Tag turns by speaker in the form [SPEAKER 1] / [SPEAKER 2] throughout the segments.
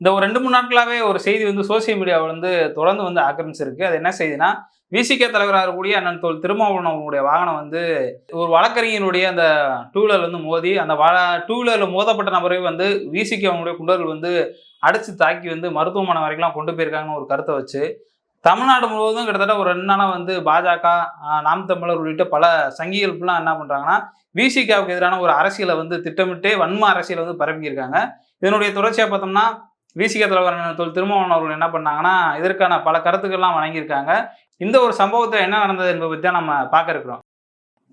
[SPEAKER 1] இந்த ஒரு ரெண்டு மூணு நாட்களாகவே ஒரு செய்தி வந்து சோசியல் மீடியாவில் வந்து தொடர்ந்து வந்து ஆக்கிரமிச்சிருக்கு. அது என்ன செய்தினா விசிகே தலைவராக இருக்கக்கூடிய அண்ணன் தோல் திருமாவளவன் அவங்களுடைய வாகனம் வந்து ஒரு வழக்கறிஞருடைய அந்த டூ வீலர் வந்து மோதி அந்த வ டூ வீலரில் மோதப்பட்ட நபரை வந்து விசிகே அவங்களுடைய குண்டர்கள் வந்து அடித்து தாக்கி வந்து மருத்துவமனை வரைக்கும்லாம் கொண்டு போயிருக்காங்கன்னு ஒரு கருத்தை வச்சு தமிழ்நாடு முழுவதும் கிட்டத்தட்ட ஒரு ரெண்டு நாளாக வந்து பாஜக நாம் தமிழர் உள்ளிட்ட பல சங்கிகள் ஃபுல்லாக என்ன பண்ணுறாங்கன்னா விசிகாவுக்கு எதிரான ஒரு அரசியலை வந்து திட்டமிட்டு வன்ம அரசியலை வந்து பரப்பியிருக்காங்க. இதனுடைய தொடர்ச்சியாக பார்த்தோம்னா விசிக தலைவர் தொல் திருமாவளவன் அவர்கள் என்ன பண்ணாங்கன்னா இதற்கான பல கருத்துக்கள்லாம் வழங்கியிருக்காங்க இந்த ஒரு சம்பவத்தில் என்ன நடந்தது என்பதை பற்றி தான் நம்ம பார்க்க இருக்கிறோம்.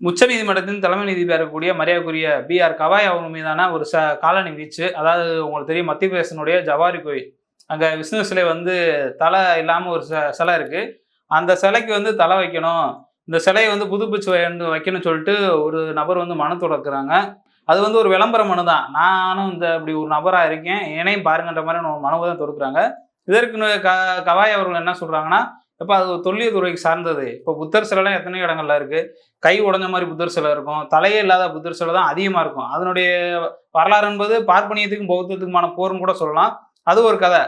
[SPEAKER 1] உச்சநீதிமன்றத்தின் தலைமை நீதிபதியாக இருக்கக்கூடிய மரியாதைக்குரிய பி ஆர் கவாய் அவங்க மீதான ஒரு ச காலனி வீச்சு அதாவது உங்களுக்கு தெரியும் மத்திய பிரதேசனுடைய ஜவாரி கோயில். அங்கே விஷ்ணு சிலை வந்து தலை இல்லாமல் ஒரு ச சிலை இருக்குது அந்த சிலைக்கு வந்து தலை வைக்கணும். இந்த சிலையை வந்து புதுப்பிச்சு வைக்கணும்னு சொல்லிட்டு ஒரு நபர் வந்து மனு தொடக்குறாங்க. அது வந்து ஒரு விளம்பர மனு தான். நானும் இந்த இப்படி ஒரு நபராக இருக்கேன். ஏனையும் பாருங்கன்ற மாதிரி ஒரு மனுவை தான் தொடுக்குறாங்க. இதற்கு க கவாய் அவர்கள் என்ன சொல்கிறாங்கன்னா இப்போ அது ஒரு துறைக்கு சார்ந்தது. இப்போ புத்தர் சிலைலாம் எத்தனையோ இடங்கள்ல இருக்கு. கை உடைஞ்ச மாதிரி புத்தர் சிலை இருக்கும். தலையே இல்லாத புத்தர் சிலை தான் அதிகமாக இருக்கும். அதனுடைய வரலாறு என்பது பார்ப்பனியத்துக்கும் பௌத்தத்துக்குமான போர்னு கூட சொல்லலாம். அது ஒரு கதை.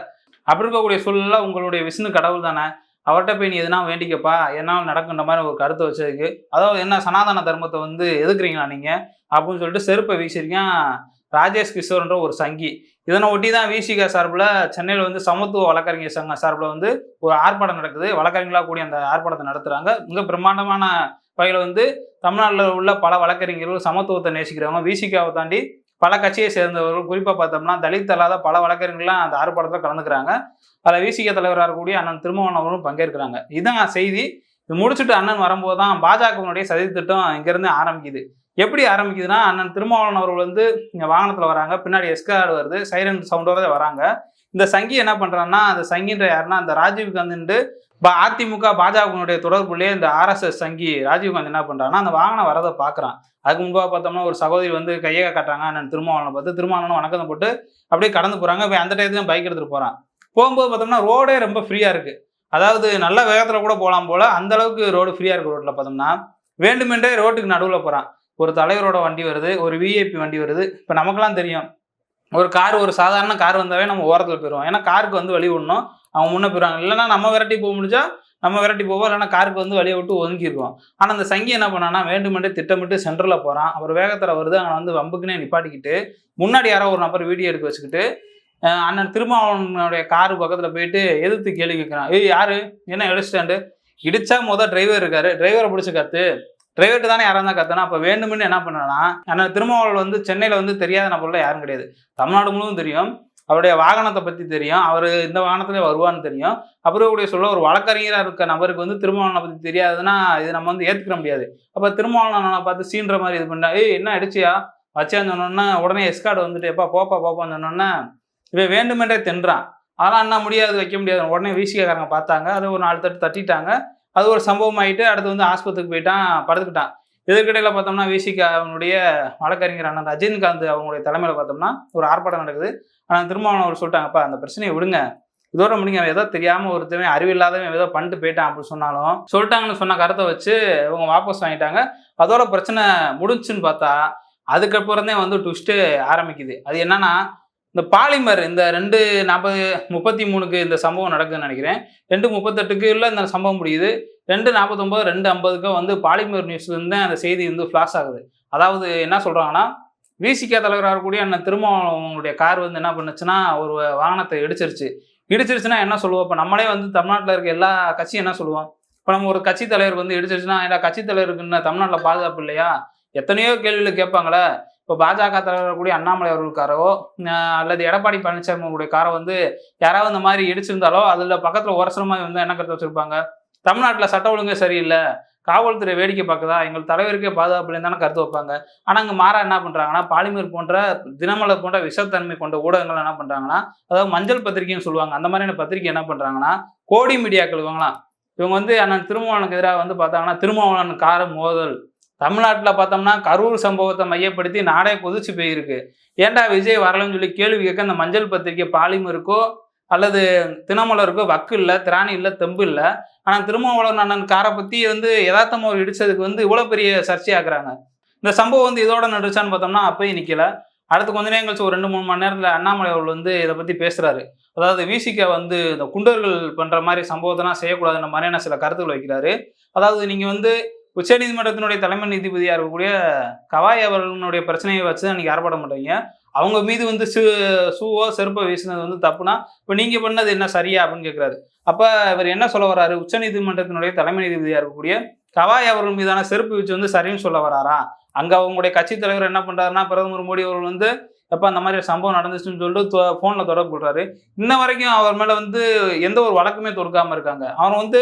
[SPEAKER 1] அப்படி இருக்கக்கூடிய சூழலில் உங்களுடைய விஷ்ணு கடவுள் தானே. அவர்கிட்ட போய் நீ எதுனா வேண்டிக்கப்பா. என்னால் நடக்குன்ற மாதிரி ஒரு கருத்தை வச்சதுக்கு அதாவது என்ன சனாதன தர்மத்தை வந்து எதுக்குறீங்களா நீங்கள் அப்படின்னு சொல்லிட்டு செருப்பை வீசியிருக்கான் ராஜேஷ் கிஷோர்ன்ற ஒரு சங்கி. இதனை ஒட்டி தான் விசிகா சார்பில் சென்னையில் வந்து சமத்துவ வழக்கறிஞர் சங்க சார்பில் வந்து ஒரு ஆர்ப்பாட்டம் நடக்குது. வழக்கறிஞர்களாக கூடிய அந்த ஆர்ப்பாட்டத்தை நடத்துகிறாங்க மிக பிரம்மாண்டமான வகையில் வந்து தமிழ்நாட்டில் உள்ள பல வழக்கறிஞர்கள் சமத்துவத்தை நேசிக்கிறவங்க. விசிகாவை தாண்டி பல கட்சியை சேர்ந்தவர்கள். குறிப்பாக பார்த்தோம்னா தலித் அல்லாத பல வழக்கறிஞர்கள்லாம் அந்த ஆர்ப்பாட்டத்தில் கலந்துக்கிறாங்க. அதில் விசிக தலைவராக இருக்கக்கூடிய அண்ணன் திருமாவளவன் அவர்களும் பங்கேற்கிறாங்க. இதுதான் செய்தி. இது முடிச்சுட்டு அண்ணன் வரும்போது தான் பாஜகவினுடைய சதி திட்டம் இங்கேருந்து ஆரம்பிக்குது. எப்படி ஆரம்பிக்குதுன்னா அண்ணன் திருமாவளவன் அவர்கள் வந்து இங்கே வாகனத்தில் வராங்க. பின்னாடி எஸ்கார்டு வருது. சைரன் சவுண்டோட வராங்க. இந்த சங்கி என்ன பண்ணுறான்னா அந்த சங்கின்ற யாருன்னா அந்த ராஜீவ் பா அதிமுக பாஜகவினுடைய தொடர்புலேயே இந்த ஆர்எஸ்எஸ் சங்கி ராஜீவ் காந்தி என்ன பண்ணுறான்னா அந்த வாகனம் வரதை பார்க்குறான் அதுக்கு முன்பாக பார்த்தோம்னா ஒரு சகோதரி வந்து கையை காட்டுறாங்க அண்ணன் திருமாவளவனை பார்த்து. திருமாவளவன் வணக்கம் போட்டு அப்படியே கடந்து போகிறாங்க இப்போ அந்த டயத்துல பைக் எடுத்துகிட்டு போகிறான் போகும்போது பார்த்தோம்னா ரோடே ரொம்ப ஃப்ரீயாக இருக்குது அதாவது நல்ல வேகத்தில் கூட போகலாம் போல் அந்த அளவுக்கு ரோடு ஃப்ரீயாக இருக்கு ரோட்டில் பார்த்தோம்னா வேண்டுமென்றே ரோட்டுக்கு நடுவில் போகிறான் ஒரு தலைவரோட வண்டி வருது ஒரு விஐபி வண்டி வருது. இப்போ நமக்கெல்லாம் தெரியும். ஒரு கார் ஒரு சாதாரண கார் வந்தாவே நம்ம ஓரத்தில் போயிடுவோம் ஏன்னா காருக்கு வந்து வழி விடணும். அவங்க முன்னே போயிடுவாங்க இல்லைன்னா நம்ம விரட்டி போக முடிஞ்சா நம்ம விரட்டி போவோம். இல்லைன்னா காருக்கு வந்து வழியை விட்டு ஒதுங்கிடுவோம் ஆனால் அந்த சங்கி என்ன பண்ணான்னா வேண்டுமென்றே திட்டமிட்டு சென்டரில் போகிறான் அப்புறம் வேகத்தில் வருது. அங்கே வந்து வம்புக்குனே நிப்பாட்டிக்கிட்டு முன்னாடி யாரோ ஒரு நபர் வீடியோ எடுக்க வச்சுக்கிட்டு அண்ணன் திருமாவளவனுடைய காரு பக்கத்தில் போயிட்டு எதிர்த்து கேள்வி கேட்குறான் ஏய் யாரு? என்ன இடிச்சிட்டாண்டு இடிச்சா முத டிரைவர் இருக்காரு. டிரைவரை பிடிச்சி கற்று பிரைவேட் தானே யாராக இருந்தால் கத்தனா அப்போ வேண்டுமென்னு என்ன பண்ணனா ஆனால் திருமாவளவன் வந்து சென்னையில் வந்து தெரியாத நபர்ல யாரும் கிடையாது. தமிழ்நாடு முழுவதும் தெரியும். அவருடைய வாகனத்தை பற்றி தெரியும். அவர் இந்த வாகனத்துல வருவான்னு தெரியும். அப்புறம் கூட சொல்ல ஒரு வழக்கறிஞராக இருக்க நபருக்கு வந்து திருமாவளவனை பற்றி தெரியாதுன்னா இது நம்ம வந்து ஏற்றுக்க முடியாது. அப்போ திருமாவளவனை பார்த்து சீன்ற மாதிரி இது பண்ணா ஏய் என்ன அடிச்சியா? வச்சேன்னு சொன்னோன்னா உடனே எஸ்கார்டு வந்துட்டு எப்பா போப்பா போப்பான்னு சொன்னோன்னா இவன் வேண்டுமென்றே தின்றான். அதெல்லாம் என்ன முடியாது வைக்க முடியாது. உடனே வீசிக்காரங்க பார்த்தாங்க. அது ஒரு நாலு தட்டு தட்டிட்டாங்க. அது ஒரு சம்பவம் ஆயிட்டு அடுத்து வந்து ஆஸ்பத்திரிக்கு போயிட்டான் படுத்துக்கிட்டான். இதற்கிடையில் பார்த்தோம்னா விசிகா அவனுடைய வழக்கறிஞர் அண்ணன் ரஜினிகாந்த் அவங்களுடைய தலைமையில் பார்த்தோம்னா ஒரு ஆர்ப்பாட்டம் நடக்குது. ஆனால் திருமாவளவன் அவர் சொல்லிட்டாங்கப்பா அந்த பிரச்சனையை விடுங்க. இதோட முடிங்க அவன் ஏதோ தெரியாமல் ஒருத்தவன் அறிவில்லாதவன் ஏதோ பண்ணிட்டு போயிட்டான் அப்படின்னு சொன்னாலும் சொல்லிட்டாங்கன்னு சொன்ன கருத்தை வச்சு இவங்க வாபஸ் வாங்கிட்டாங்க. அதோட பிரச்சனை முடிஞ்சுன்னு பார்த்தா அதுக்கப்புறம் தான் வந்து ட்விஸ்ட்டு ஆரம்பிக்குது. அது என்னன்னா இந்த பாலிமர் இந்த ரெண்டு நாற்பது முப்பத்தி மூணுக்கு இந்த சம்பவம் நடக்குதுன்னு நினைக்கிறேன். ரெண்டு முப்பத்தெட்டுக்கு இல்லை இந்த சம்பவம் முடியுது. ரெண்டு நாற்பத்தொம்பது ரெண்டு ஐம்பதுக்கும் வந்து பாலிமர் நியூஸ்லேருந்து தான் அந்த செய்தி வந்து ஃப்ளாஷ் ஆகுது. அதாவது என்ன சொல்கிறாங்கன்னா விசிகே தலைவராக இருக்கக்கூடிய அண்ணன் திருமாவளவங்களுடைய கார் வந்து என்ன பண்ணுச்சுன்னா ஒரு வாகனத்தை இடிச்சிருச்சு. இடிச்சிருச்சுன்னா என்ன சொல்லுவோம்? இப்போ நம்மளே வந்து தமிழ்நாட்டில் இருக்க எல்லா கட்சியும் என்ன சொல்லுவோம்? இப்போ நம்ம ஒரு கட்சி தலைவர் வந்து இடிச்சிருச்சுன்னா எல்லா கட்சி தலைவருக்குன்னு தமிழ்நாட்டில் பாதுகாப்பு இல்லையா? எத்தனையோ கேள்விகள் கேட்பாங்களே. இப்போ பாஜக தலைவர் கூடிய அண்ணாமலை அவர்களுக்காரோ அல்லது எடப்பாடி பழனிசாமி அவங்களுடைய காரை வந்து யாராவது இந்த மாதிரி இடிச்சிருந்தாலோ அதில் பக்கத்தில் ஒரசனமாக வந்து என்ன கருத்து வச்சிருப்பாங்க? தமிழ்நாட்டில் சட்ட ஒழுங்கே சரியில்லை. காவல்துறை வேடிக்கை பார்க்குதா? எங்கள் தலைவருக்கே பாதுகாப்பு தானே கருத்து வைப்பாங்க. ஆனால் அங்கே மாறா என்ன பண்ணுறாங்கன்னா பாலிமர் போன்ற தினமலர் போன்ற விஷத்தன்மை கொண்ட ஊடகங்கள் என்ன பண்ணுறாங்கன்னா அதாவது மஞ்சள் பத்திரிகைன்னு சொல்லுவாங்க. அந்த மாதிரியான பத்திரிகை என்ன பண்ணுறாங்கன்னா கோடி மீடியாக்கள் இவங்களாம் இவங்க வந்து அண்ணன் திருமாவளனுக்கு எதிராக வந்து பார்த்தாங்கன்னா திருமாவளன் கார மோதல். தமிழ்நாட்டில் பார்த்தோம்னா கரூர் சம்பவத்தை மையப்படுத்தி நாடே கொதிச்சு போயிருக்கு. ஏன்டா விஜய் வரலன்னு சொல்லி கேள்வி கேட்க அந்த மஞ்சள் பத்திரிகை பாலிமருக்கோ அல்லது தினமலருக்கோ வக்கு இல்லை திராணி இல்லை தெம்பு இல்லை. ஆனால் திருமாவளவன் அண்ணன் காரை பற்றி வந்து யதார்த்தமாக ஒரு வந்து இவ்வளோ பெரிய சர்ச்சையாக்குறாங்க. இந்த சம்பவம் வந்து இதோட நடிச்சான்னு பார்த்தோம்னா அப்பயும் நிற்கல அடுத்து கொஞ்ச நேரம் கழிச்சு ஒரு ரெண்டு மூணு மணி நேரத்தில் அண்ணாமலை அவர்கள் வந்து இதை பற்றி பேசுகிறாரு அதாவது விசிக வந்து இந்த குண்டர்கள் பண்ணுற மாதிரி சம்பவத்தெல்லாம் செய்யக்கூடாதுன்ற மாதிரியான சில கருத்துக்கள் வைக்கிறாரு. அதாவது நீங்கள் வந்து உச்சநீதிமன்றத்தினுடைய தலைமை நீதிபதியாக இருக்கக்கூடிய கவாய் அவர்களுடைய பிரச்சனையை வச்சு தான் நீங்கள் பண்ணுறீங்க அவங்க மீது வந்து சு சூவோ செருப்பை வீசினது வந்து தப்புனா இப்போ நீங்கள் பண்ணது என்ன சரியா அப்படின்னு கேட்குறாரு அப்போ இவர் என்ன சொல்ல வர்றாரு? உச்சநீதிமன்றத்தினுடைய தலைமை நீதிபதியாக இருக்கக்கூடிய கவாய் அவர்கள் மீதான செருப்பு வீச்சு வந்து சரின்னு சொல்ல வராரா அங்கே அவங்களுடைய கட்சி தலைவர் என்ன பண்ணுறாருன்னா பிரதமர் மோடி அவர்கள் வந்து எப்போ அந்த மாதிரி சம்பவம் நடந்துச்சுன்னு சொல்லிட்டு ஃபோனில் தொடர்பு கொள்கிறாரு இன்ன வரைக்கும் அவர் மேலே வந்து எந்த ஒரு வழக்குமே தொடுக்காமல் இருக்காங்க. அவர் வந்து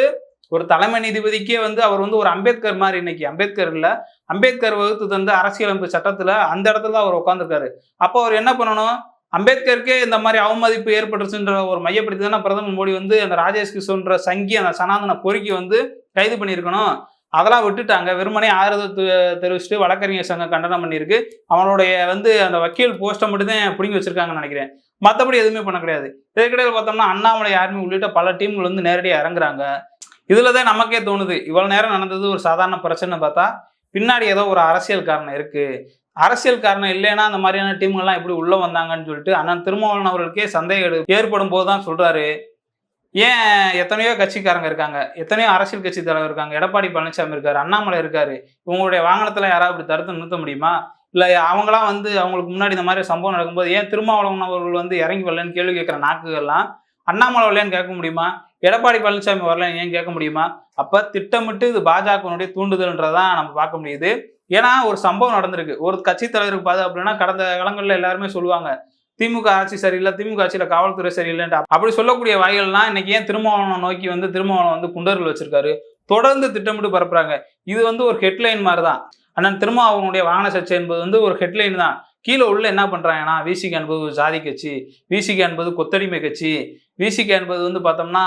[SPEAKER 1] ஒரு தலைமை நீதிபதிக்கே வந்து அவர் வந்து ஒரு அம்பேத்கர் மாதிரி இன்னைக்கு. அம்பேத்கர் இல்லை அம்பேத்கர் வகுத்து தந்த அரசியலமைப்பு சட்டத்தில் அந்த இடத்துல தான் அவர் உட்காந்துருக்காரு அப்போ அவர் என்ன பண்ணணும்? அம்பேத்கருக்கே இந்த மாதிரி அவமதிப்பு ஏற்பட்டுச்சுன்ற ஒரு மையப்படுத்தி தானே பிரதமர் மோடி வந்து அந்த ராஜேஷ் கிஷோன்ற சங்கி அந்த சனாதன பொறுக்கி வந்து கைது பண்ணியிருக்கணும். அதெல்லாம் விட்டுட்டாங்க. வெறுமனே ஆறுதல் தெரிவிச்சுட்டு வழக்கறிஞர் சங்கம் கண்டனம் பண்ணியிருக்கு. அவனுடைய வந்து அந்த வக்கீல் போஸ்ட்டை மட்டும்தான் பிடுங்கி பிடிங்கி வச்சிருக்காங்கன்னு நினைக்கிறேன். மற்றபடி எதுவுமே பண்ண கிடையாது. இதற்கிடையில் பார்த்தோம்னா அண்ணாமலை ஆர்மி உள்ளிட்ட பல டீம்கள் வந்து நேரடியாக இறங்குறாங்க. இதில் தான் நமக்கே தோணுது. இவ்வளோ நேரம் நடந்தது ஒரு சாதாரண பிரச்சனை பார்த்தா பின்னாடி ஏதோ ஒரு அரசியல் காரணம் இருக்கு. அரசியல் காரணம் இல்லைன்னா அந்த மாதிரியான டீம்கள்லாம் எப்படி உள்ள வந்தாங்கன்னு சொல்லிட்டு அண்ணன் திருமாவளவன் அவர்களுக்கே சந்தேகம் எடு- ஏற்படும் போது தான் சொல்றாரு. ஏன் எத்தனையோ கட்சிக்காரங்க இருக்காங்க. எத்தனையோ அரசியல் கட்சி தலைவர் இருக்காங்க. எடப்பாடி பழனிசாமி இருக்காரு அண்ணாமலை இருக்காரு. இவங்களுடைய வாகனத்துல யாராவது இப்படி தடுத்து நிறுத்த முடியுமா? இல்ல அவங்களாம் வந்து அவங்களுக்கு முன்னாடி இந்த மாதிரி சம்பவம் நடக்கும்போது ஏன் திருமாவளவன் அவர்கள் வந்து இறங்கி வரலன்னு கேள்வி கேட்குற நாக்குகள்லாம் அண்ணாமலை வரலன்னு கேட்க முடியுமா? எடப்பாடி பழனிசாமி வரல ஏன் கேட்க முடியுமா? அப்ப திட்டமிட்டு இது பாஜகனுடைய தூண்டுதல்ன்றதான் நம்ம பார்க்க முடியுது. ஏன்னா ஒரு சம்பவம் நடந்திருக்கு. ஒரு கட்சி தலைவருக்கு பாதுகாப்புனா கடந்த காலங்களில் எல்லாருமே சொல்லுவாங்க திமுக ஆட்சி சரியில்லை திமுக ஆட்சியில் காவல்துறை சரியில்லைன்ட்டு. அப்படி சொல்லக்கூடிய வாய்கள்லாம் இன்னைக்கு ஏன் திருமாவளவன் நோக்கி வந்து திருமாவளவன் வந்து குண்டர்கள் வச்சிருக்காரு? தொடர்ந்து திட்டமிட்டு பரப்புறாங்க. இது வந்து ஒரு ஹெட்லைன் மாதிரி தான் அண்ணன் திருமாவளவனுடைய வாகன சர்ச்சை என்பது வந்து ஒரு ஹெட்லைன் தான். கீழே உள்ள என்ன பண்ணுறாங்கன்னா விசிக என்பது ஒரு ஜாதி கட்சி விசிக என்பது கொத்தடிமை கட்சி விசிக என்பது வந்து பார்த்தோம்னா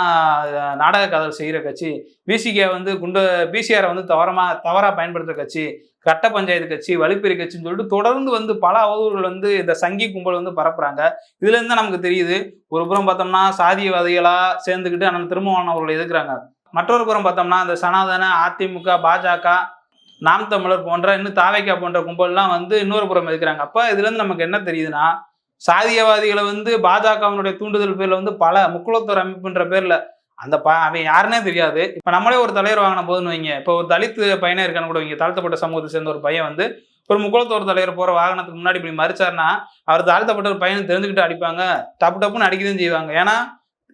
[SPEAKER 1] நாடக காதல் செய்கிற கட்சி விசிகே வந்து குண்ட பிசிஆரை வந்து தவறமாக தவறாக பயன்படுத்துகிற கட்சி கட்ட பஞ்சாயத்து கட்சி வழிப்பறி கட்சின்னு சொல்லிட்டு தொடர்ந்து வந்து பல அவதூறுகள் வந்து இந்த சங்கி கும்பல் வந்து பரப்புறாங்க. இதுலேருந்து தான் நமக்கு தெரியுது ஒரு புறம் பார்த்தோம்னா சாதியவாதிகளாக சேர்ந்துக்கிட்டு அண்ணன் திருமாவளவன் அவர்களை எதிர்க்கிறாங்க. மற்றொரு புறம் பார்த்தோம்னா இந்த சனாதன அதிமுக பாஜக நாம் தமிழர் போன்ற இன்னும் தாவைக்கா போன்ற கும்பல்லாம் வந்து இன்னொரு புறம் இருக்கிறாங்க. அப்போ இதுலேருந்து நமக்கு என்ன தெரியுதுன்னா சாதியவாதிகளை வந்து பாஜகவினுடைய தூண்டுதல் பேரில் வந்து பல முக்குளத்தோர் அமைப்புன்ற பேரில் அந்த ப அவன் யாருன்னே தெரியாது. இப்போ நம்மளே ஒரு தலைவர் வாங்கின போதுன்னு வைங்க. இப்போ ஒரு தலித்து பையனே இருக்கான்னு கூட வைங்க. தாழ்த்தப்பட்ட சமூகத்தை சேர்ந்த ஒரு பையன் வந்து ஒரு முக்குளத்தோர் தலைவர் போகிற வாகனத்துக்கு முன்னாடி இப்படி மறிச்சார்னா அவர் தாழ்த்தப்பட்ட ஒரு பையனை தெரிஞ்சுக்கிட்டு அடிப்பாங்க. டப்பு டப்புன்னு அடிக்கதான் செய்வாங்க. ஏன்னா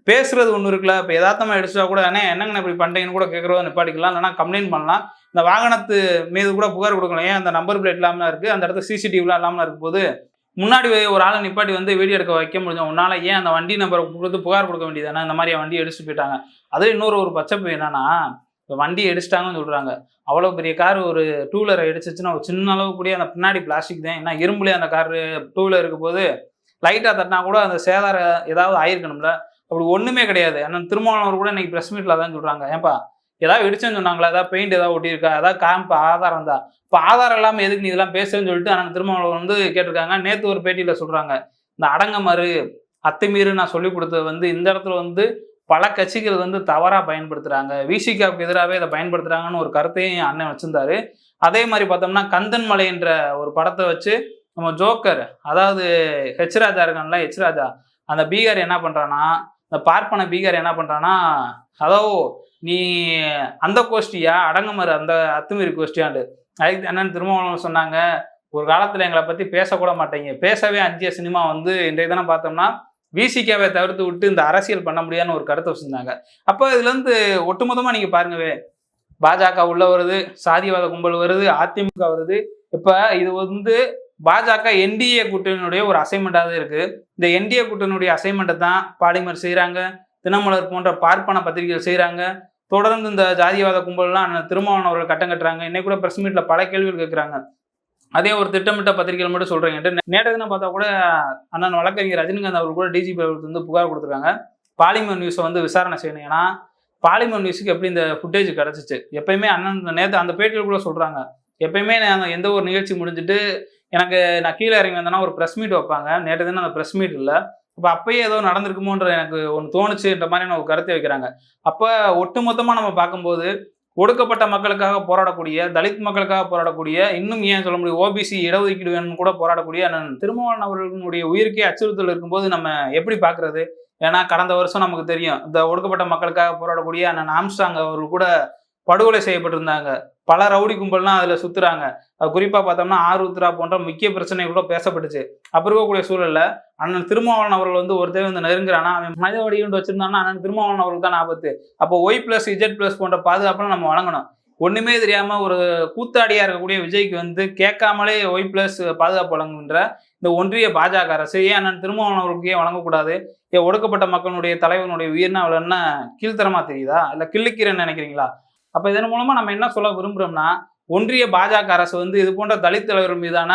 [SPEAKER 1] பேசுறது ஒன்று இருக்குல்ல. இப்போ எதார்த்தமாக அடிச்சா கூட அண்ணே என்னங்கண்ணா இப்படி பண்ணுறீங்கன்னு கூட கேட்குறதோ நிப்பாட்டிக்கலாம். இல்லைன்னா கம்ப்ளைண்ட் பண்ணலாம். இந்த வாகனத்து மீது கூட புகார் கொடுக்கலாம் ஏன் அந்த நம்பர் பிளேட் இல்லாமல் இருக்குது அந்த இடத்துல சிசிடிவிலாம் இல்லாமல் இருக்கும்போது முன்னாடி ஒரு ஆளை நிப்பாட்டி வந்து வீடியோ எடுக்க வைக்க முடியும் உன்னால் ஏன் அந்த வண்டி நம்பரை கொடுத்து புகார் கொடுக்க வேண்டியதானே இந்த மாதிரி வண்டி எடுத்துட்டு போயிட்டாங்க. அது இன்னொரு ஒரு பச்சை போய் என்னன்னா இப்போ வண்டி அடிச்சிட்டாங்கன்னு சொல்கிறாங்க அவ்வளோ பெரிய கார் ஒரு டூ வீலர் அடிச்சிச்சுன்னா ஒரு சின்ன அளவு கூட அந்த பின்னாடி பிளாஸ்டிக் தான். ஏன்னா இரும்புலேயே அந்த கார் டூ வீலர் இருக்கும் போது லைட்டாக தட்டினா கூட அந்த சேதாரம் ஏதாவது ஆயிருக்கணும்ல. அப்படி ஒன்றுமே கிடையாது. அண்ணன் திருமாவளவர் கூட இன்னைக்கு ப்ரெஸ் மீட்டில் தான் சொல்கிறாங்க ஏன்பா ஏதாவது இடிச்சேன்னு சொன்னாங்களா? ஏதாவது பெயிண்ட் ஏதாவது ஒட்டியிருக்கா? ஏதாவது காம்பு ஆதாரம் தான் இப்போ ஆதாரம் இல்லாமல் எதுக்கு நீ இதெல்லாம் பேசுன்னு சொல்லிட்டு ஆனால் திருமாவளவன் வந்து கேட்டிருக்காங்க. நேற்று ஒரு பேட்டியில் சொல்கிறாங்க இந்த அடங்கமறு அத்துமீறு நான் சொல்லி கொடுத்தது வந்து இந்த இடத்துல வந்து பல கட்சிகள் வந்து தவறாக பயன்படுத்துகிறாங்க விசிகாவுக்கு எதிராகவே இதை பயன்படுத்துகிறாங்கன்னு ஒரு கருத்தையும் அண்ணன் வச்சுருந்தாரு. அதே மாதிரி பார்த்தோம்னா கந்தன் மலை என்ற ஒரு படத்தை வச்சு நம்ம ஜோக்கர் அதாவது ஹெச் ராஜா இருக்கான்ல ஹெச் ராஜா அந்த பீகார் என்ன பண்ணுறான்னா இந்த பார்ப்பன பீகார் என்ன பண்ணுறான்னா அதோ நீ அந்த கோஷ்டியா? அடங்கமறு அந்த அத்துமீறி கோஷ்டியாண்டு. அதுக்கு அண்ணன் திருமாவளவன் சொன்னாங்க ஒரு காலத்தில் எங்களை பற்றி பேசக்கூட மாட்டீங்க. பேசவே அஞ்சிய சினிமா வந்து இன்றைய தினம் பார்த்தோம்னா விசிகேவை தவிர்த்து விட்டு இந்த அரசியல் பண்ண முடியாதுன்னு ஒரு கருத்தை வச்சுருந்தாங்க. அப்போ இதுலேருந்து ஒட்டுமொத்தமாக நீங்கள் பாருங்கவே பாஜக உள்ள வருது சாதிவாத கும்பல் வருது அதிமுக வருது. இப்போ இது வந்து பாஜக என்டிஏ கூட்டணியுடைய ஒரு அசைன்மெண்ட்டாக தான் இருக்குது இந்த என்டிஏ கூட்டணியுடைய அசைன்மெண்ட்டை தான் பாலிமர் செய்கிறாங்க தினமலர் போன்ற பார்ப்பன பத்திரிகைகள் செய்கிறாங்க தொடர்ந்து இந்த ஜாதிவாத கும்பல்லாம் அண்ணன் திருமாவளவன் அவர்கள் கட்டம் கட்டுறாங்க. இன்னைக்கு கூட பிரஸ் மீட்டில் பல கேள்விகள் கேட்குறாங்க. அதே ஒரு திட்டமிட்ட பத்திரிகைகள் மட்டும் சொல்கிறீங்கன்ட்டு நேற்று தினம் பார்த்தா கூட அண்ணன் வழக்கறிஞர் ரஜினிகாந்த் அவர் கூட டிஜிபி அவர்களுக்கு வந்து புகார் கொடுத்துருக்காங்க. பாலிமர் நியூஸை வந்து விசாரணை செய்யணும். ஏன்னா பாலிமர் நியூஸுக்கு எப்படி இந்த ஃபுட்டேஜ் கிடச்சிச்சு? எப்பயுமே அண்ணன் நேற்று அந்த பேட்டியில் கூட சொல்கிறாங்க எப்பயுமே நாங்கள் எந்த ஒரு நிகழ்ச்சி முடிஞ்சுட்டு எனக்கு நான் கீழே இறங்கி வந்தேன்னா ஒரு ப்ரெஸ் மீட் வைப்பாங்க. நேற்று தினம் அந்த ப்ரெஸ் மீட் இல்லை. அப்போ அப்பயே ஏதோ நடந்திருக்குமோன்ற எனக்கு ஒன்று தோணுச்சுன்ற மாதிரியான ஒரு கருத்தை வைக்கிறாங்க. அப்போ ஒட்டுமொத்தமாக நம்ம பார்க்கும்போது ஒடுக்கப்பட்ட மக்களுக்காக போராடக்கூடிய தலித் மக்களுக்காக போராடக்கூடிய இன்னும் ஏன் சொல்ல முடியும் ஓபிசி இடஒதுக்கீடு வேணும்னு கூட போராடக்கூடிய அண்ணன் திருமாவளவன் அவர்களுடைய உயிருக்கே அச்சுறுத்தல் இருக்கும்போது நம்ம எப்படி பார்க்கறது? ஏன்னா கடந்த வருஷம் நமக்கு தெரியும் இந்த ஒடுக்கப்பட்ட மக்களுக்காக போராடக்கூடிய அண்ணன் ஆம்ஸ்டாங் அவர்கள் கூட படுகொலை செய்யப்பட்டிருந்தாங்க. பல ரவுடி கும்பல்லாம் அதில் சுற்றுறாங்க குறிப்பாக பார்த்தோம்னா ஆருத்ரா போன்ற முக்கிய பிரச்சனை கூட பேசப்பட்டுச்சு. அப்புறம் இருக்கக்கூடிய சூழல்ல அண்ணன் திருமாவளவன் அவர்கள் வந்து ஒருத்தர் வந்து நெருங்குறானா அவன் மனித வடிவம் வச்சிருந்தானா அண்ணன் திருமாவளவன் அவருக்கு தான் ஆபத்து. அப்போ ஒய் பிளஸ் இஜெட் பிளஸ் போன்ற பாதுகாப்பெல்லாம் நம்ம வழங்கணும். ஒன்றுமே தெரியாமல் ஒரு கூத்தாடியாக இருக்கக்கூடிய விஜய்க்கு வந்து கேட்காமலே ஒய் பிளஸ் பாதுகாப்பு வழங்குகின்ற இந்த ஒன்றிய பாஜக அரசு ஏன் அண்ணன் திருமாவளவன் அவர்களுக்கு ஏன் வழங்கக்கூடாது? ஏன் ஒடுக்கப்பட்ட மக்களுடைய தலைவனுடைய உயிர்னா அவள் என்ன கீழ்த்தரமாக தெரியுதா? இல்லை கிள்ளுக்கிறேன்னு நினைக்கிறீங்களா? அப்ப இதன் மூலமா நம்ம என்ன சொல்ல விரும்புறோம்னா ஒன்றிய பாஜக அரசு வந்து இது போன்ற தலித் தலைவர் மீதான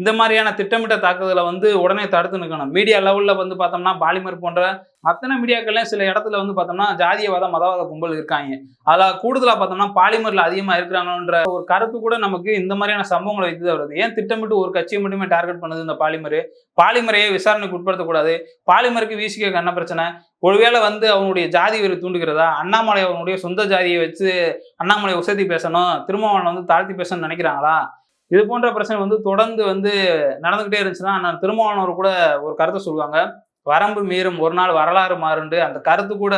[SPEAKER 1] இந்த மாதிரியான திட்டமிட்ட தாக்குதலை வந்து உடனே தடுத்து நிற்கணும். மீடியா லெவலில் வந்து பார்த்தோம்னா பாலிமர் போன்ற அத்தனை மீடியாக்கள்லாம் சில இடத்துல வந்து பார்த்தோம்னா ஜாதியவாத மதவாத கும்பல் இருக்காங்க. அதில் கூடுதலாக பார்த்தோம்னா பாலிமரில் அதிகமாக இருக்கிறாங்கன்ற ஒரு கருத்து கூட நமக்கு இந்த மாதிரியான சம்பவங்களை வைத்து வருது. ஏன் திட்டமிட்டு ஒரு கட்சியை மட்டுமே டார்கெட் பண்ணுது இந்த பாலிமர்? பாலிமரையே விசாரணைக்கு உட்படுத்தக்கூடாது. பாலிமருக்கு வீசிக்க என்ன பிரச்சனை? ஒருவேளை வந்து அவனுடைய ஜாதி வெறி தூண்டுகிறதா? அண்ணாமலை அவனுடைய சொந்த ஜாதியை வச்சு அண்ணாமலை உசதி பேசணும். திருமாவளவன் வந்து தாழ்த்தி பேசணும்னு நினைக்கிறாங்களா? இது போன்ற பிரச்சனை வந்து தொடர்ந்து வந்து நடந்துகிட்டே இருந்துச்சுன்னா நான் திருமாவளவர் கூட ஒரு கருத்தை சொல்லுவாங்க. வரம்பு மீறும் ஒரு நாள் வரலாறு மாறுண்டு அந்த கருத்து கூட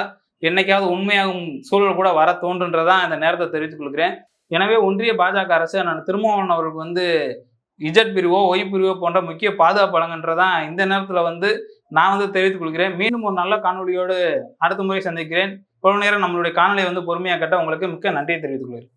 [SPEAKER 1] என்னைக்காவது உண்மையாகும் சூழல் கூட வர தோன்றுன்றதான் இந்த நேரத்தை தெரிவித்துக் கொள்கிறேன். எனவே ஒன்றிய பாஜக அரசு நான் திருமாவளவன் அவருக்கு வந்து இஜட் பிரிவோ ஒய் பிரிவோ போன்ற முக்கிய பாதுகாப்பு வழங்குன்றதான் இந்த நேரத்தில் வந்து நான் வந்து தெரிவித்துக் கொள்கிறேன். மீண்டும் ஒரு நல்ல காணொலியோடு அடுத்த முறை சந்திக்கிறேன். இவ்வளவு நேரம் நம்மளுடைய காணொலியை வந்து பொறுமையாக கேட்ட உங்களுக்கு மிக்க நன்றியை தெரிவித்துக் கொள்கிறேன்.